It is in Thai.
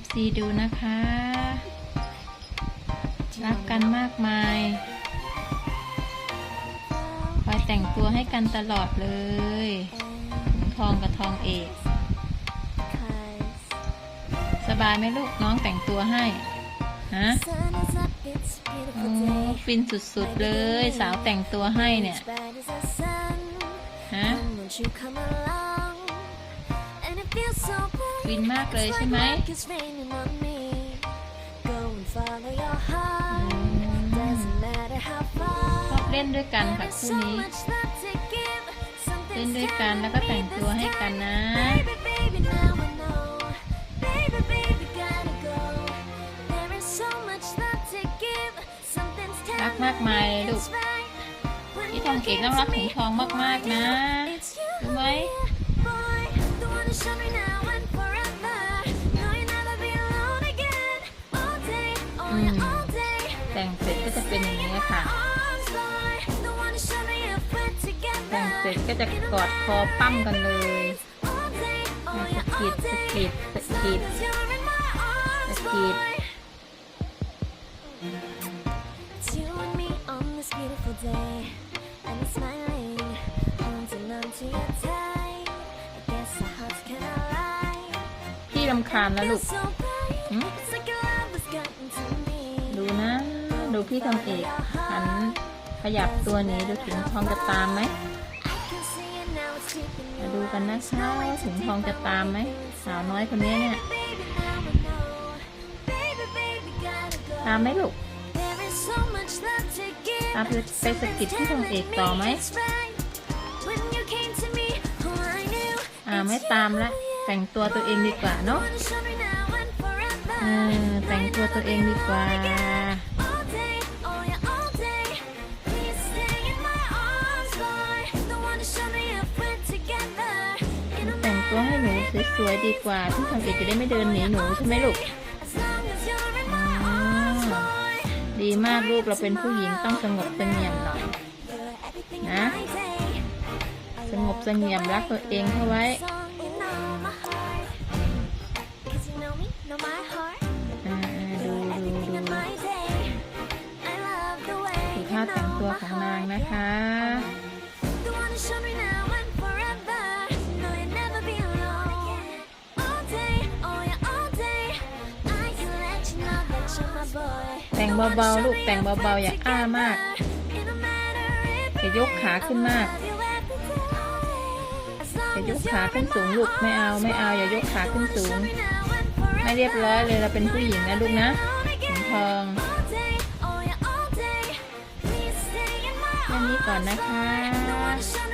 FC ดูนะคะ รักกันมากมายคอยแต่งตัวให้กันตลอดเลยทองกับทองเอก สบายไหมลูกน้องแต่งตัวให้ ฮะโอ้ฟินสุดๆเลย สาวแต่งตัวให้เนี่ย ฮะ ฟินมากเลยใช่ไหมชอบเล่นด้วยกันค่ะคู่นี้ เล่นด้วยกันแล้วก็แต่งตัวให้กันนะรักมากมายเลยลูกพี่ทองเอกต้องรักถุงทองมากๆนะรู้ไหม แต่งเสร็จก็จะเป็นอย่างนี้ค่ะ แต่งเสร็จก็จะกอดคอปั้มกันเลยสะกิดสะกิดสะกิดสะกิด It's you and me on this beautiful day, and it's smiling, holding on to your tight. I guess our hearts can align. พี่รำคาญนะลูก พี่ทองเอกหันขยับตัวหนีดูถุงทองจะตามไหมมาดูกันนะคะว่าถุงทองจะตามไหมสาวน้อยคนนี้เนี่ยตามไหมลูกตามไปสกิดพี่ทองเอกต่อไหมอ่าไม่ตามละแต่งตัวตัวเองดีกว่าเนาะ wanna show me now and forever. เออแต่งตัวตัวเองดีกว่า ตัวให้หนูสวยๆดีกว่าที่สังเกตจะได้ไม่เดินหนีหนูใช่ไหมลูกดีมากลูกเราเป็นผู้หญิงต้องสงบเสงียบหน่อยนะ สงบเสงียบรักตัวเองเข้าไว้ดูดูดูดูท่าแต่งตัวของนางนะคะ แต่งเบาๆ ลูกแต่งเบาๆ อย่าอ้ามากอย่ายกขาขึ้นมากอย่ายกขาขึ้นสูงลูกไม่เอาไม่เอาอย่ายกขาขึ้นสูง ไม่เรียบร้อยเลยเราเป็นผู้หญิงนะลูกนะถุงทองแค่นี้ก่อนนะคะ